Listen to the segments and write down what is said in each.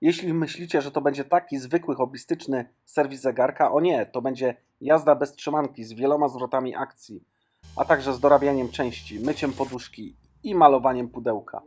Jeśli myślicie, że to będzie taki zwykły, hobbystyczny serwis zegarka, o nie, to będzie jazda bez trzymanki z wieloma zwrotami akcji, a także z dorabianiem części, myciem poduszki i malowaniem pudełka.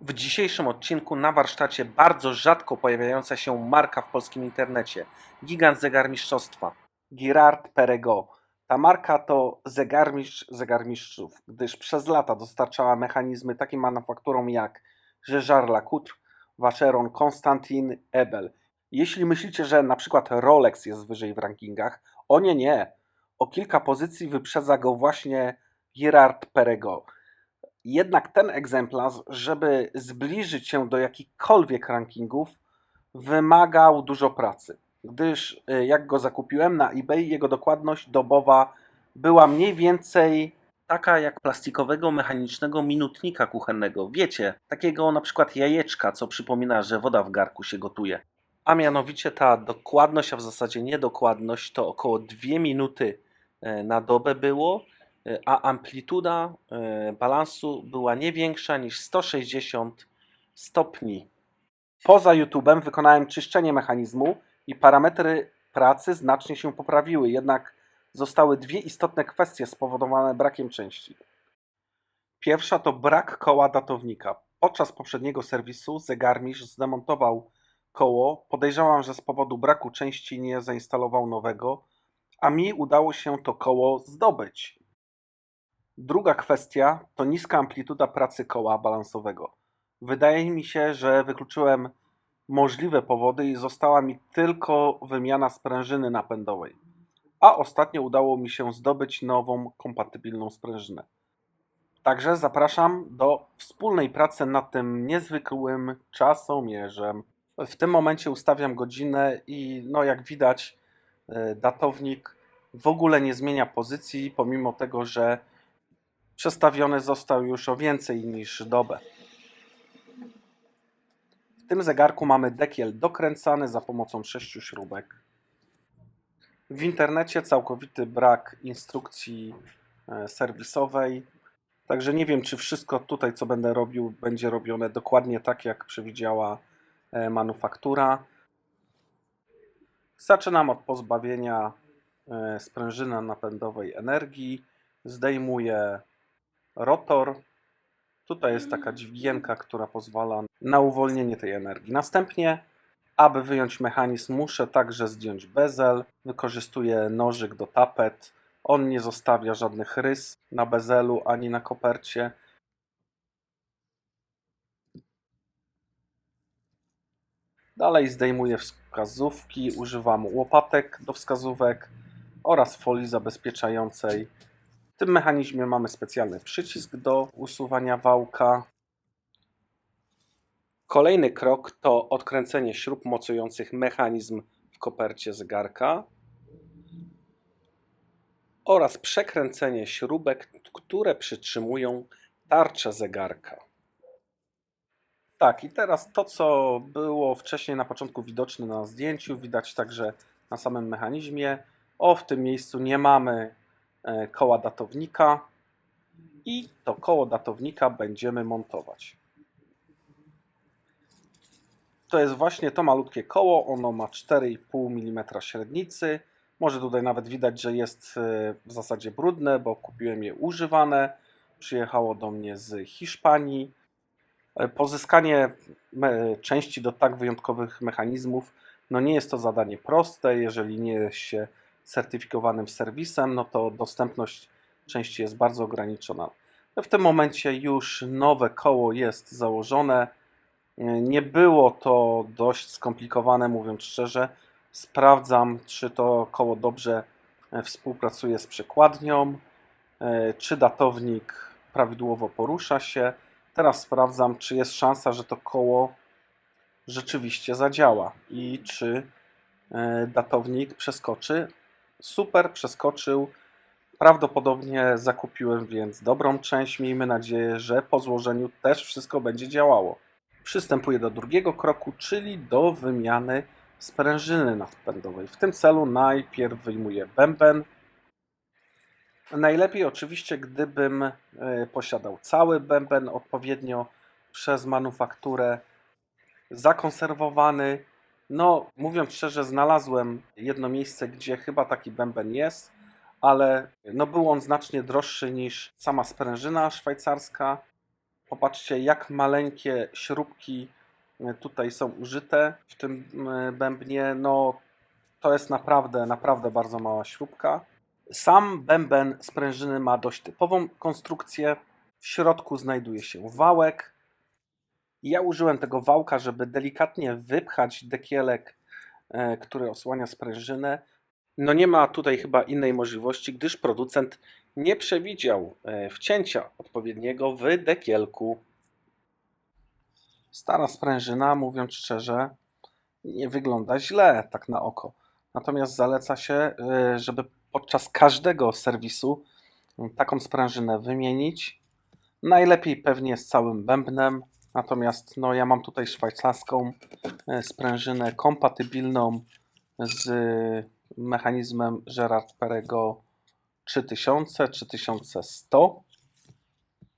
W dzisiejszym odcinku na warsztacie bardzo rzadko pojawiająca się marka w polskim internecie. Gigant zegarmistrzostwa. Girard Perregaux. Ta marka to zegarmistrz zegarmistrzów, gdyż przez lata dostarczała mechanizmy takim manufakturom jak Gerard Lacouture, Vacheron Constantin, Ebel. Jeśli myślicie, że na przykład Rolex jest wyżej w rankingach, o nie, nie. O kilka pozycji wyprzedza go właśnie Girard Perregaux. Jednak ten egzemplarz, żeby zbliżyć się do jakichkolwiek rankingów, wymagał dużo pracy, gdyż y, jak go zakupiłem na eBay, jego dokładność dobowa była mniej więcej taka jak plastikowego mechanicznego minutnika kuchennego. Wiecie, takiego na przykład jajeczka, co przypomina, że woda w garku się gotuje. A mianowicie ta dokładność, a w zasadzie niedokładność, to około 2 minuty e, na dobę było, e, a amplituda e, balansu była nie większa niż 160 stopni. Poza YouTube'em wykonałem czyszczenie mechanizmu i parametry pracy znacznie się poprawiły, jednak zostały dwie istotne kwestie spowodowane brakiem części. Pierwsza to brak koła datownika. Podczas poprzedniego serwisu zegarmistrz zdemontował koło. Podejrzewam, że z powodu braku części nie zainstalował nowego, a mi udało się to koło zdobyć. Druga kwestia to niska amplituda pracy koła balansowego. Wydaje mi się, że wykluczyłem możliwe powody i została mi tylko wymiana sprężyny napędowej. A ostatnio udało mi się zdobyć nową, kompatybilną sprężynę. Także zapraszam do wspólnej pracy nad tym niezwykłym czasomierzem. W tym momencie ustawiam godzinę i no jak widać e, datownik w ogóle nie zmienia pozycji, pomimo tego, że przestawiony został już o więcej niż dobę. W tym zegarku mamy dekiel dokręcany za pomocą sześciu śrubek. W internecie całkowity brak instrukcji e, serwisowej. Także nie wiem, czy wszystko tutaj, co będę robił, będzie robione dokładnie tak, jak przewidziała e, manufaktura. Zaczynam od pozbawienia e, sprężyny napędowej energii. Zdejmuję rotor. Tutaj jest taka dźwigienka, która pozwala na uwolnienie tej energii. Następnie, aby wyjąć mechanizm, muszę także zdjąć bezel. Wykorzystuję nożyk do tapet. On nie zostawia żadnych rys na bezelu ani na kopercie. Dalej zdejmuję wskazówki, używam łopatek do wskazówek oraz folii zabezpieczającej. W tym mechanizmie mamy specjalny przycisk do usuwania wałka. Kolejny krok to odkręcenie śrub mocujących mechanizm w kopercie zegarka oraz przekręcenie śrubek, które przytrzymują tarczę zegarka. Tak, i teraz to, co było wcześniej na początku widoczne na zdjęciu, widać także na samym mechanizmie. O, w tym miejscu nie mamy e, koła datownika i to koło datownika będziemy montować. To jest właśnie to malutkie koło, ono ma 4,5 mm średnicy. Może tutaj nawet widać, że jest e, w zasadzie brudne, bo kupiłem je używane. Przyjechało do mnie z Hiszpanii. E, Pozyskanie części do tak wyjątkowych mechanizmów no nie jest to zadanie proste. Jeżeli nie jest się certyfikowanym serwisem, no to dostępność części jest bardzo ograniczona. W tym momencie już nowe koło jest założone. Nie było to dość skomplikowane, mówiąc szczerze. Sprawdzam, czy to koło dobrze e, współpracuje z przekładnią, e, czy datownik prawidłowo porusza się. Teraz sprawdzam, czy jest szansa, że to koło rzeczywiście zadziała i czy e, datownik przeskoczy. Super, przeskoczył. Prawdopodobnie zakupiłem więc dobrą część. Miejmy nadzieję, że po złożeniu też wszystko będzie działało. Przystępuję do drugiego kroku, czyli do wymiany sprężyny napędowej. W tym celu najpierw wyjmuję bęben. Najlepiej oczywiście, gdybym e, posiadał cały bęben odpowiednio przez manufakturę zakonserwowany. No, mówiąc szczerze, znalazłem jedno miejsce, gdzie chyba taki bęben jest, ale no był on znacznie droższy niż sama sprężyna szwajcarska. Popatrzcie, jak maleńkie śrubki e, tutaj są użyte w tym e, bębnie. No, to jest naprawdę, naprawdę bardzo mała śrubka. Sam bęben sprężyny ma dość typową konstrukcję. W środku znajduje się wałek. Ja użyłem tego wałka, żeby delikatnie wypchać dekielek, e, który osłania sprężynę. No nie ma tutaj chyba innej możliwości, gdyż producent nie przewidział e, wcięcia odpowiedniego w dekielku. Stara sprężyna, mówiąc szczerze, nie wygląda źle tak na oko. Natomiast zaleca się, e, żeby podczas każdego serwisu taką sprężynę wymienić. Najlepiej pewnie z całym bębnem. Natomiast no, ja mam tutaj szwajcarską e, sprężynę kompatybilną z mechanizmem Gerard Perego 3000, 3100.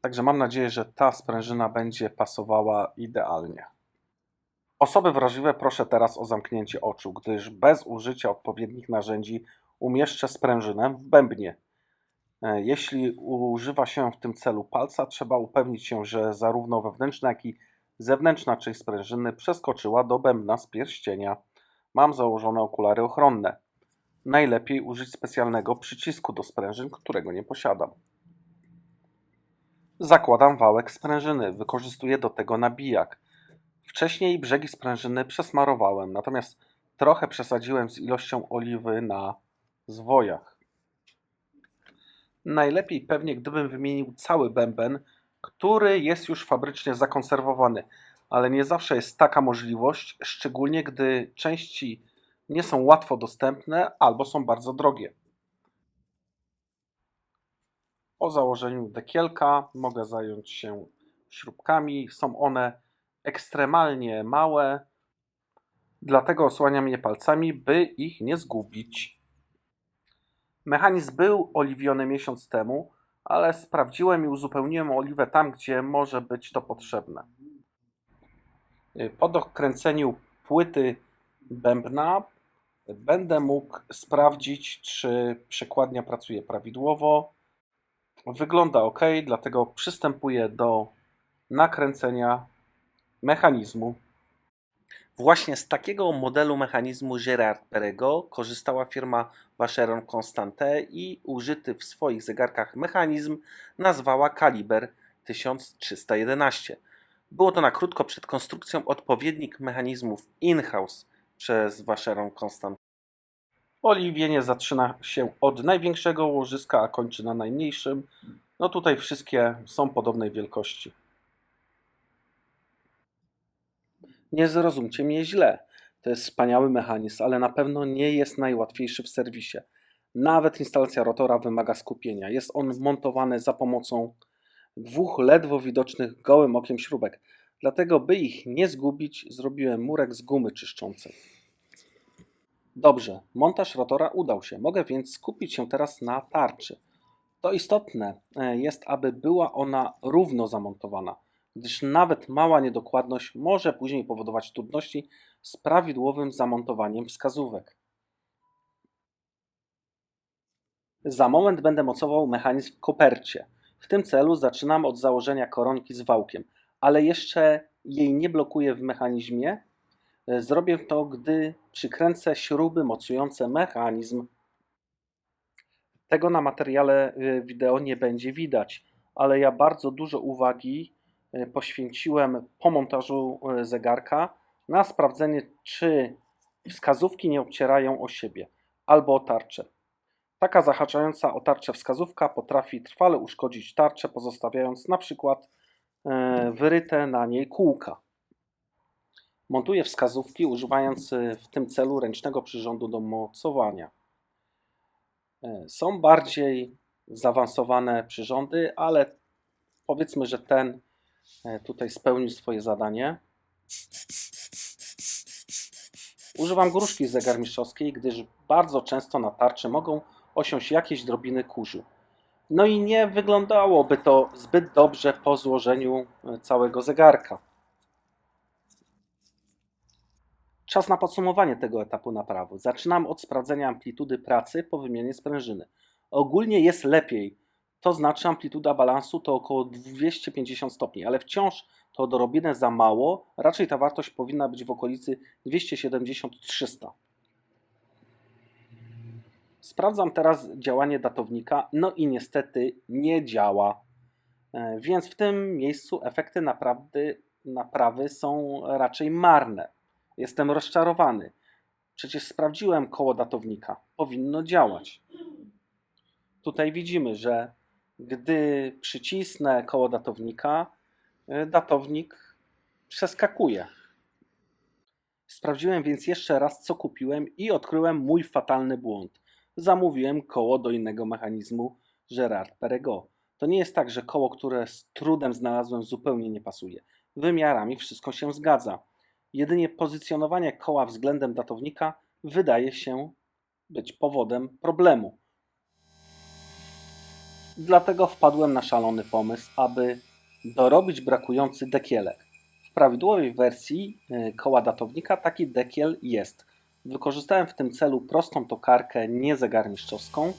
Także mam nadzieję, że ta sprężyna będzie pasowała idealnie. Osoby wrażliwe proszę teraz o zamknięcie oczu, gdyż bez użycia odpowiednich narzędzi umieszczę sprężynę w bębnie. E, Jeśli używa się w tym celu palca, trzeba upewnić się, że zarówno wewnętrzna, jak i zewnętrzna część sprężyny przeskoczyła do bębna z pierścienia. Mam założone okulary ochronne. Najlepiej użyć specjalnego przycisku do sprężyn, którego nie posiadam. Zakładam wałek sprężyny. Wykorzystuję do tego nabijak. Wcześniej brzegi sprężyny przesmarowałem, natomiast trochę przesadziłem z ilością oliwy na zwojach. Najlepiej pewnie gdybym wymienił cały bęben, który jest już fabrycznie zakonserwowany, ale nie zawsze jest taka możliwość, szczególnie gdy części nie są łatwo dostępne albo są bardzo drogie. Po założeniu dekielka mogę zająć się śrubkami. Są one ekstremalnie małe, dlatego osłaniam je palcami, by ich nie zgubić. Mechanizm był oliwiony miesiąc temu, ale sprawdziłem i uzupełniłem oliwę tam, gdzie może być to potrzebne. Po dokręceniu płyty bębna będę mógł sprawdzić, czy przekładnia pracuje prawidłowo. Wygląda ok, dlatego przystępuję do nakręcenia mechanizmu. Właśnie z takiego modelu mechanizmu Gerard Perego korzystała firma Vacheron Constantin i użyty w swoich zegarkach mechanizm nazwała kaliber 1311. Było to na krótko przed konstrukcją odpowiednik mechanizmów in-house przez Vacheron Constantin. Oliwienie zaczyna się od największego łożyska, a kończy na najmniejszym. No tutaj wszystkie są podobnej wielkości. Nie zrozumcie mnie źle. To jest wspaniały mechanizm, ale na pewno nie jest najłatwiejszy w serwisie. Nawet instalacja rotora wymaga skupienia. Jest on montowany za pomocą dwóch ledwo widocznych gołym okiem śrubek. Dlatego, by ich nie zgubić, zrobiłem murek z gumy czyszczącej. Dobrze, montaż rotora udał się. Mogę więc skupić się teraz na tarczy. To istotne e, jest, aby była ona równo zamontowana, gdyż nawet mała niedokładność może później powodować trudności z prawidłowym zamontowaniem wskazówek. Za moment będę mocował mechanizm w kopercie. W tym celu zaczynam od założenia koronki z wałkiem, ale jeszcze jej nie blokuję w mechanizmie. E, Zrobię to, gdy przykręcę śruby mocujące mechanizm. Tego na materiale y, wideo nie będzie widać, ale ja bardzo dużo uwagi y, poświęciłem po montażu zegarka na sprawdzenie, czy wskazówki nie obcierają o siebie albo o tarczę. Taka zahaczająca o tarczę wskazówka potrafi trwale uszkodzić tarczę, pozostawiając na przykład e, wyryte na niej kółka. Montuję wskazówki używając y, w tym celu ręcznego przyrządu do mocowania. E, Są bardziej zaawansowane przyrządy, ale powiedzmy, że ten e, tutaj spełnił swoje zadanie. Używam gruszki zegarmistrzowskiej, gdyż bardzo często na tarczy mogą osiąść jakieś drobiny kurzu. No i nie wyglądałoby to zbyt dobrze po złożeniu e, całego zegarka. Czas na podsumowanie tego etapu naprawy. Zaczynam od sprawdzenia amplitudy pracy po wymianie sprężyny. Ogólnie jest lepiej, to znaczy amplituda balansu to około 250 stopni, ale wciąż to odrobinę za mało, raczej ta wartość powinna być w okolicy 270-300. Sprawdzam teraz działanie datownika, no i niestety nie działa. E, Więc w tym miejscu efekty naprawdę, naprawy są raczej marne. Jestem rozczarowany. Przecież sprawdziłem koło datownika. Powinno działać. Tutaj widzimy, że gdy przycisnę koło datownika, y, datownik przeskakuje. Sprawdziłem więc jeszcze raz, co kupiłem i odkryłem mój fatalny błąd. Zamówiłem koło do innego mechanizmu Gerard Perregaux. To nie jest tak, że koło, które z trudem znalazłem, zupełnie nie pasuje. Wymiarami wszystko się zgadza. Jedynie pozycjonowanie koła względem datownika wydaje się być powodem problemu. Dlatego wpadłem na szalony pomysł, aby dorobić brakujący dekielek. W prawidłowej wersji y, koła datownika taki dekiel jest. Wykorzystałem w tym celu prostą tokarkę niezegarmistrzowską.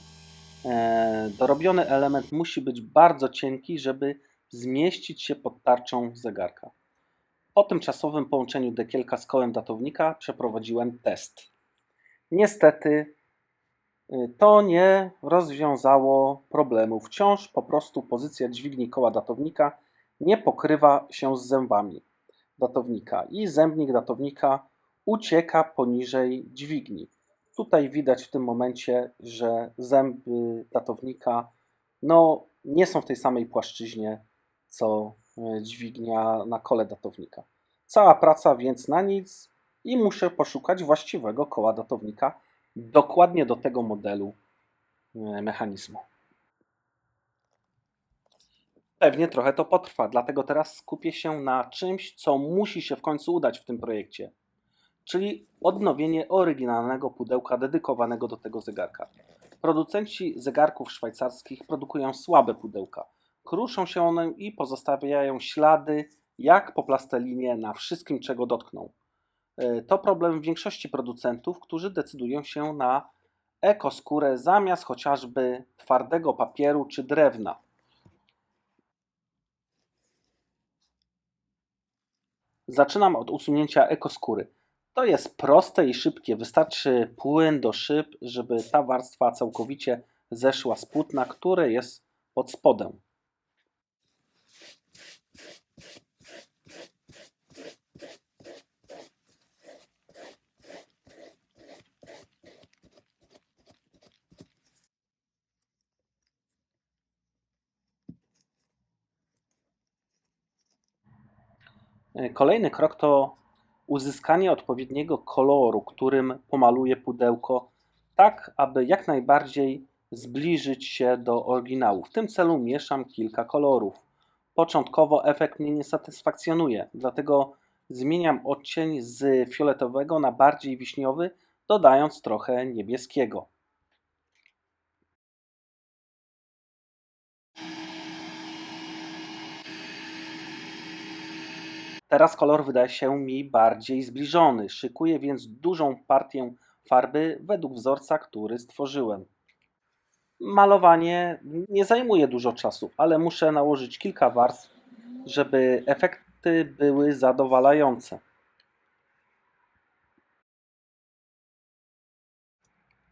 E, Dorobiony element musi być bardzo cienki, żeby zmieścić się pod tarczą zegarka. Po tymczasowym połączeniu dekielka z kołem datownika przeprowadziłem test. Niestety y, to nie rozwiązało problemu. Wciąż po prostu pozycja dźwigni koła datownika nie pokrywa się z zębami datownika i zębnik datownika ucieka poniżej dźwigni. Tutaj widać w tym momencie, że zęby datownika no, nie są w tej samej płaszczyźnie co dźwignia na kole datownika. Cała praca więc na nic i muszę poszukać właściwego koła datownika dokładnie do tego modelu e, mechanizmu. Pewnie trochę to potrwa, dlatego teraz skupię się na czymś, co musi się w końcu udać w tym projekcie, czyli odnowienie oryginalnego pudełka dedykowanego do tego zegarka. Producenci zegarków szwajcarskich produkują słabe pudełka. Kruszą się one i pozostawiają ślady jak po plastelinie na wszystkim, czego dotkną. E, To problem większości producentów, którzy decydują się na ekoskórę zamiast chociażby twardego papieru czy drewna. Zaczynam od usunięcia ekoskóry. To jest proste i szybkie. Wystarczy płyn do szyb, żeby ta warstwa całkowicie zeszła z płótna, które jest pod spodem. Kolejny krok to uzyskanie odpowiedniego koloru, którym pomaluję pudełko, tak aby jak najbardziej zbliżyć się do oryginału. W tym celu mieszam kilka kolorów. Początkowo efekt mnie nie satysfakcjonuje, dlatego zmieniam odcień z fioletowego na bardziej wiśniowy, dodając trochę niebieskiego. Teraz kolor wydaje się mi bardziej zbliżony. Szykuję więc dużą partię farby według wzorca, który stworzyłem. Malowanie nie zajmuje dużo czasu, ale muszę nałożyć kilka warstw, żeby efekty były zadowalające.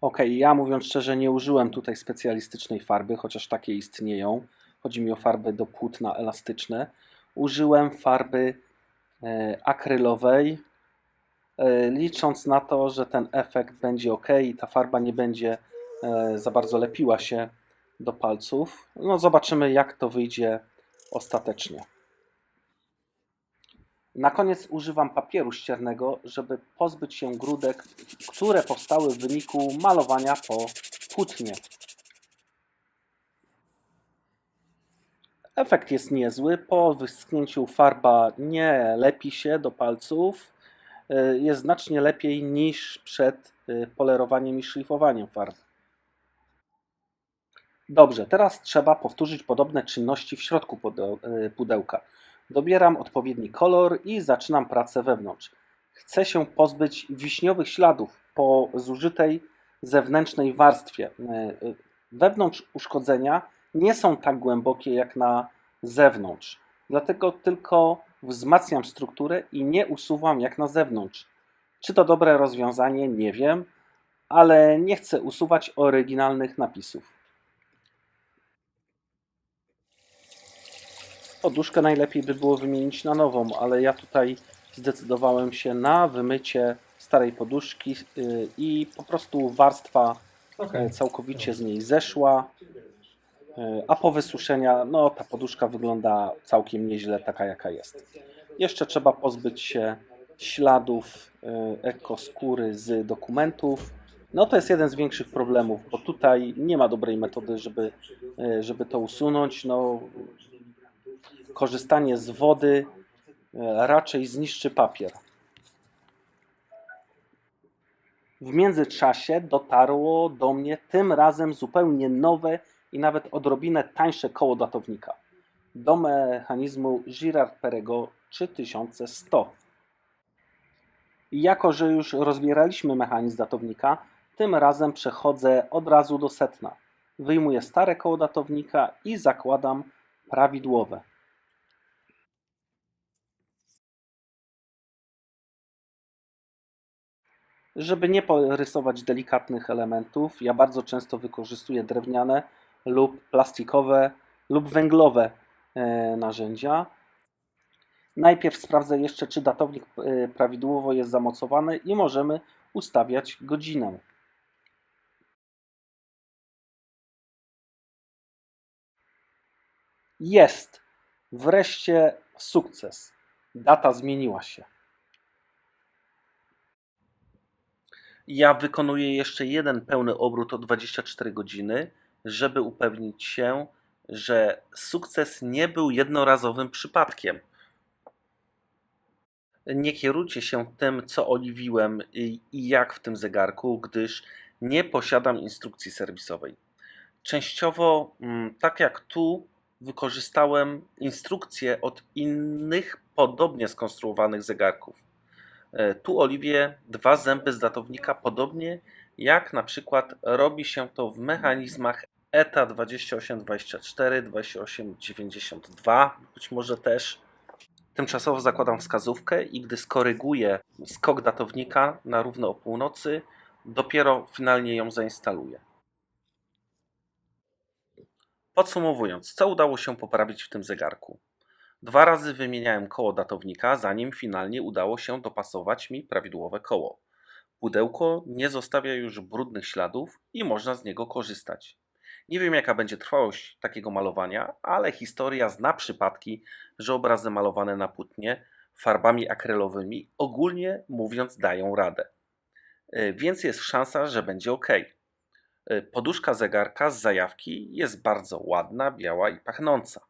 Ok, ja mówiąc szczerze, nie użyłem tutaj specjalistycznej farby, chociaż takie istnieją. Chodzi mi o farby do płótna elastyczne. Użyłem farby akrylowej, e, licząc na to, że ten efekt będzie ok i ta farba nie będzie e, za bardzo lepiła się do palców. No zobaczymy jak to wyjdzie ostatecznie. Na koniec używam papieru ściernego, żeby pozbyć się grudek, które powstały w wyniku malowania po płótnie. Efekt jest niezły. Po wyschnięciu farba nie lepi się do palców. Y, Jest znacznie lepiej niż przed y, polerowaniem i szlifowaniem farby. Dobrze, teraz trzeba powtórzyć podobne czynności w środku y, pudełka. Dobieram odpowiedni kolor i zaczynam pracę wewnątrz. Chcę się pozbyć wiśniowych śladów po zużytej zewnętrznej warstwie. E, e, Wewnątrz uszkodzenia nie są tak głębokie jak na zewnątrz. Dlatego tylko wzmacniam strukturę i nie usuwam jak na zewnątrz. Czy to dobre rozwiązanie? Nie wiem, ale nie chcę usuwać oryginalnych napisów. Poduszkę najlepiej by było wymienić na nową, ale ja tutaj zdecydowałem się na wymycie starej poduszki yy, i po prostu warstwa Okej. całkowicie z niej zeszła. A po wysuszenia, no ta poduszka wygląda całkiem nieźle, taka jaka jest. Jeszcze trzeba pozbyć się śladów yy, ekoskóry z dokumentów. No to jest jeden z większych problemów, bo tutaj nie ma dobrej metody, żeby, yy, żeby to usunąć. No, korzystanie z wody e, raczej zniszczy papier. W międzyczasie dotarło do mnie tym razem zupełnie nowe i nawet odrobinę tańsze koło datownika. Do mechanizmu Girard-Perregaux 3100. I jako, że już rozbieraliśmy mechanizm datownika, tym razem przechodzę od razu do setna. Wyjmuję stare koło datownika i zakładam prawidłowe. Żeby nie porysować delikatnych elementów, ja bardzo często wykorzystuję drewniane lub plastikowe lub węglowe e, narzędzia. Najpierw sprawdzę jeszcze, czy datownik e, prawidłowo jest zamocowany i możemy ustawiać godzinę. Jest! Wreszcie sukces. Data zmieniła się. Ja wykonuję jeszcze jeden pełny obrót o 24 godziny, żeby upewnić się, że sukces nie był jednorazowym przypadkiem. Nie kierujcie się tym, co oliwiłem i jak w tym zegarku, gdyż nie posiadam instrukcji serwisowej. Częściowo, mm, tak jak tu, wykorzystałem instrukcje od innych podobnie skonstruowanych zegarków. E, Tu oliwię dwa zęby z datownika, podobnie jak na przykład robi się to w mechanizmach ETA 2824, 2892, być może też. Tymczasowo zakładam wskazówkę i gdy skoryguję skok datownika na równo o północy, dopiero finalnie ją zainstaluję. Podsumowując, co udało się poprawić w tym zegarku? Dwa razy wymieniałem koło datownika, zanim finalnie udało się dopasować mi prawidłowe koło. Pudełko nie zostawia już brudnych śladów i można z niego korzystać. Nie wiem, jaka będzie trwałość takiego malowania, ale historia zna przypadki, że obrazy malowane na płótnie farbami akrylowymi ogólnie mówiąc dają radę. E, Więc jest szansa, że będzie ok. Poduszka zegarka z zajawki jest bardzo ładna, biała i pachnąca.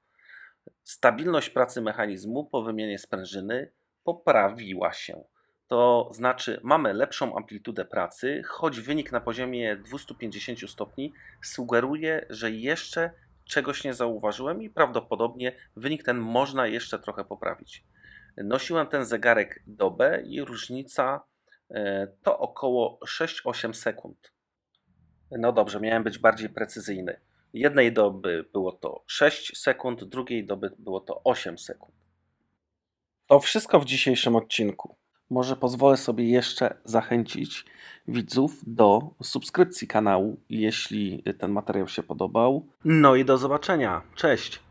Stabilność pracy mechanizmu po wymianie sprężyny poprawiła się. To znaczy, mamy lepszą amplitudę pracy, choć wynik na poziomie 250 stopni sugeruje, że jeszcze czegoś nie zauważyłem i prawdopodobnie wynik ten można jeszcze trochę poprawić. Nosiłem ten zegarek dobę i różnica e, to około 6-8 sekund. No dobrze, miałem być bardziej precyzyjny. Jednej doby było to 6 sekund, drugiej doby było to 8 sekund. To wszystko w dzisiejszym odcinku. Może pozwolę sobie jeszcze zachęcić widzów do subskrypcji kanału, jeśli ten materiał się podobał. No i do zobaczenia. Cześć!